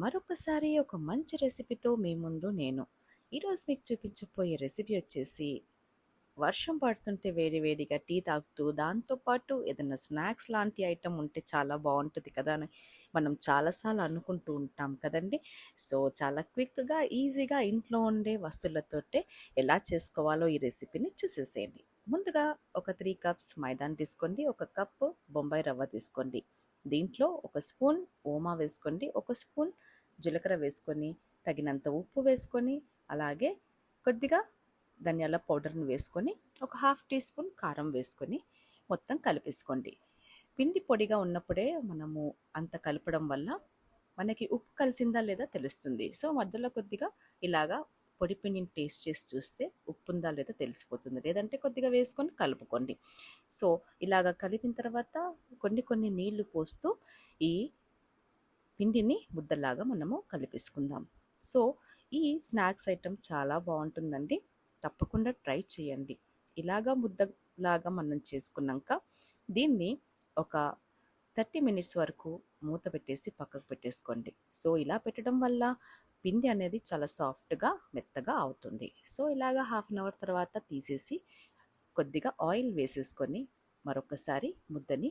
మరొకసారి ఒక మంచి రెసిపీతో మీ ముందు నేను. ఈరోజు మీకు చూపించబోయే రెసిపీ వచ్చేసి వర్షం పడుతుంటే వేడి వేడిగా టీ తాగుతూ దాంతోపాటు ఏదైనా స్నాక్స్ లాంటి ఐటెం ఉంటే చాలా బాగుంటుంది కదా అని మనం చాలాసార్లు అనుకుంటూ ఉంటాం కదండి. సో చాలా క్విక్గా ఈజీగా ఇంట్లో ఉండే వస్తువులతోటే ఎలా చేసుకోవాలో ఈ రెసిపీని చూసేసేయండి. ముందుగా ఒక త్రీ కప్స్ మైదాన్ తీసుకోండి ఒక కప్పు బొంబాయి రవ్వ తీసుకోండి. దీంట్లో ఒక స్పూన్ ఓమా వేసుకోండి ఒక స్పూన్ జీలకర్ర వేసుకొని తగినంత ఉప్పు వేసుకొని అలాగే కొద్దిగా ధనియాల పౌడర్ని వేసుకొని ఒక హాఫ్ టీ స్పూన్ కారం వేసుకొని మొత్తం కలిపేసుకోండి. పిండి పొడిగా ఉన్నప్పుడే మనము అంత కలపడం వల్ల మనకి ఉప్పు కలిసిందా లేదా తెలుస్తుంది. సో మధ్యలో కొద్దిగా ఇలాగా పొడి పిండిని టేస్ట్ చేసి చూస్తే ఉప్పు ఉందా లేదా తెలిసిపోతుంది. లేదంటే కొద్దిగా వేసుకొని కలుపుకోండి. సో ఇలాగ కలిపిన తర్వాత కొన్ని కొన్ని నీళ్ళు పోస్తూ ఈ పిండిని ముద్దలాగా మనము కలిపేసుకుందాం. సో ఈ స్నాక్స్ ఐటెం చాలా బాగుంటుందండి. తప్పకుండా ట్రై చేయండి. ఇలాగా ముద్దలాగా మనం చేసుకున్నాక దీన్ని ఒక థర్టీ మినిట్స్ వరకు మూత పెట్టేసి పక్కకు పెట్టేసుకోండి. సో ఇలా పెట్టడం వల్ల పిండి అనేది చాలా సాఫ్ట్గా మెత్తగా అవుతుంది. సో ఇలాగ హాఫ్ అన్ అవర్ తర్వాత తీసేసి కొద్దిగా ఆయిల్ వేసేసుకొని మరొకసారి ముద్దని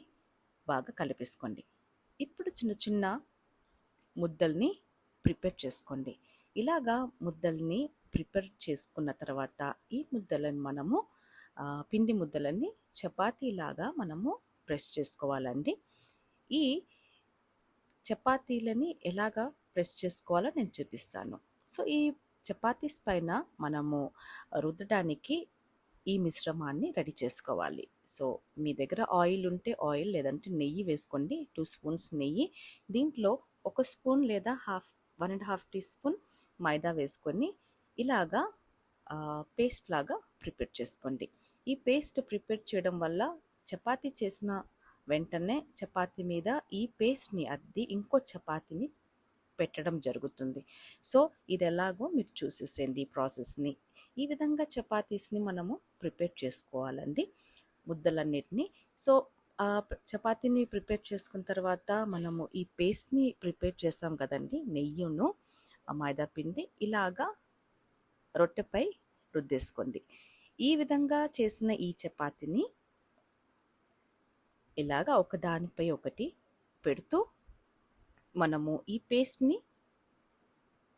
బాగా కలిపేసుకోండి. ఇప్పుడు చిన్న చిన్న ముద్దల్ని ప్రిపేర్ చేసుకోండి. ఇలాగా ముద్దల్ని ప్రిపేర్ చేసుకున్న తర్వాత ఈ ముద్దలను మనము పిండి ముద్దలని చపాతీలాగా మనము ప్రెస్ చేసుకోవాలండి. ఈ చపాతీలని ఎలాగా ప్రెస్ చేసుకోవాలో నేను చూపిస్తాను. సో ఈ చపాతీస్ పైన మనము రుద్దడానికి ఈ మిశ్రమాన్ని రెడీ చేసుకోవాలి. సో మీ దగ్గర ఆయిల్ ఉంటే ఆయిల్ లేదంటే నెయ్యి వేసుకోండి. టూ స్పూన్స్ నెయ్యి. దీంట్లో ఒక స్పూన్ లేదా half one and half teaspoon maida వేసుకొని ఇలాగా పేస్ట్ లాగా ప్రిపేర్ చేసుకోండి. ఈ పేస్ట్ ప్రిపేర్ చేయడం వల్ల చపాతీ చేసిన వెంటనే చపాతీ మీద ఈ పేస్ట్ని అద్ది ఇంకో చపాతీని పెట్టడం జరుగుతుంది. సో ఇది ఎలాగో మీరు చూసేసేయండి ఈ ప్రాసెస్ని. ఈ విధంగా చపాతీస్ని మనము ప్రిపేర్ చేసుకోవాలండి ముద్దలన్నిటిని. సో చపాతీని ప్రిపేర్ చేసుకున్న తర్వాత మనము ఈ పేస్ట్ని ప్రిపేర్ చేస్తాం కదండి నెయ్యిను మైదా పిండి ఇలాగా రొట్టెపై రుద్దేసుకోండి. ఈ విధంగా చేసిన ఈ చపాతీని ఇలాగా ఒకదానిపై ఒకటి పెడుతూ మనము ఈ పేస్ట్ని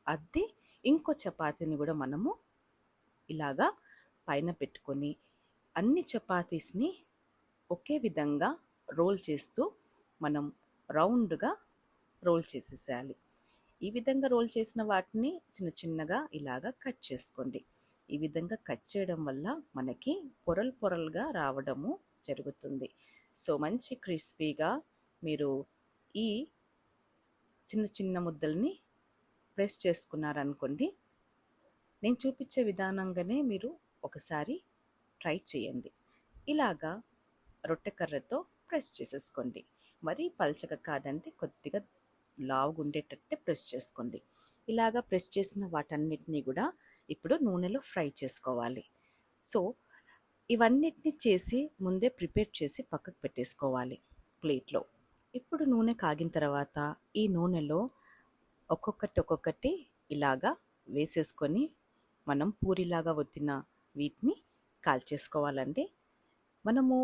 అద్ది ఇంకో చపాతీని కూడా మనము ఇలాగా పైన పెట్టుకొని అన్ని చపాతీస్ని ఒకే విధంగా రోల్ చేస్తూ మనం రౌండ్గా రోల్ చేసేసేయాలి. ఈ విధంగా రోల్ చేసిన వాటిని చిన్న చిన్నగా ఇలాగా కట్ చేసుకోండి. ఈ విధంగా కట్ చేయడం వల్ల మనకి పొరలు పొరలుగా రావడము జరుగుతుంది. సో మంచి క్రిస్పీగా మీరు ఈ చిన్న చిన్న ముద్దల్ని ప్రెస్ చేసుకున్నారనుకోండి నేను చూపించే విధానంగానే మీరు ఒకసారి ట్రై చేయండి. ఇలాగా రొట్టె కర్రతో ప్రెస్ చేసేసుకోండి. మరీ పల్చగా కాదంటే కొద్దిగా లావుగా ఉండేటట్టే ప్రెస్ చేసుకోండి. ఇలాగా ప్రెస్ చేసిన వాటన్నిటినీ కూడా ఇప్పుడు నూనెలో ఫ్రై చేసుకోవాలి. సో ఇవన్నిటిని చేసి ముందే ప్రిపేర్ చేసి పక్కకు పెట్టేసుకోవాలి ప్లేట్లో. ఇప్పుడు నూనె కాగిన తర్వాత ఈ నూనెలో ఒక్కొక్కటి ఒక్కొక్కటి ఇలాగా వేసేసుకొని మనం పూరిలాగా వద్దిన వీటిని కాల్చేసుకోవాలండి. మనము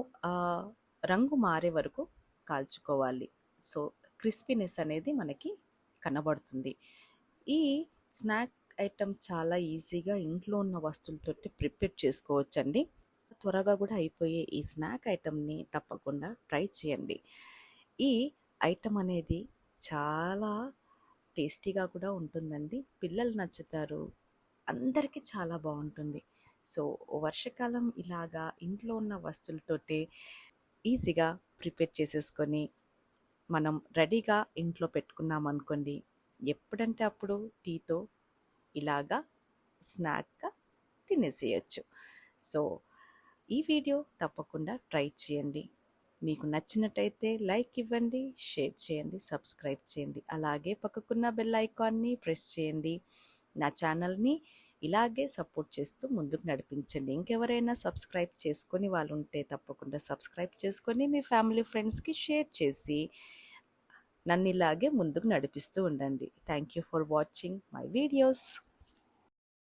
రంగు మారే వరకు కాల్చుకోవాలి. సో క్రిస్పీనెస్ అనేది మనకి కనబడుతుంది. ఈ స్నాక్ ఐటమ్ చాలా ఈజీగా ఇంట్లో ఉన్న వస్తువులతో ప్రిపేర్ చేసుకోవచ్చండి. త్వరగా కూడా అయిపోయే ఈ స్నాక్ ఐటమ్ని తప్పకుండా ట్రై చేయండి. ఈ ఐటమ్ అనేది చాలా టేస్టీగా కూడా ఉంటుందండి. పిల్లలు నచ్చుతారు. అందరికీ చాలా బాగుంటుంది. సో వర్షాకాలం ఇలాగా ఇంట్లో ఉన్న వస్తువులతోటి ఈజీగా ప్రిపేర్ చేసేసుకొని మనం రెడీగా ఇంట్లో పెట్టుకున్నాం అనుకోండి ఎప్పుడంటే అప్పుడు టీతో ఇలాగా స్నాక్గా తినేసేయచ్చు. సో ఈ వీడియో తప్పకుండా ట్రై చేయండి. మీకు నచ్చినట్టయితే లైక్ ఇవ్వండి షేర్ చేయండి సబ్స్క్రైబ్ చేయండి. అలాగే పక్కకున్న బెల్ ఐకాన్ని ప్రెస్ చేయండి. నా ఛానల్ని ఇలాగే సపోర్ట్ చేస్తూ ముందుకు నడిపించండి. ఇంకెవరైనా సబ్స్క్రైబ్ చేసుకొని వాళ్ళు ఉంటే తప్పకుండా సబ్స్క్రైబ్ చేసుకొని మీ ఫ్యామిలీ ఫ్రెండ్స్కి షేర్ చేసి నన్ను ఇలాగే ముందుకు నడిపిస్తూ ఉండండి. Thank you for watching my videos.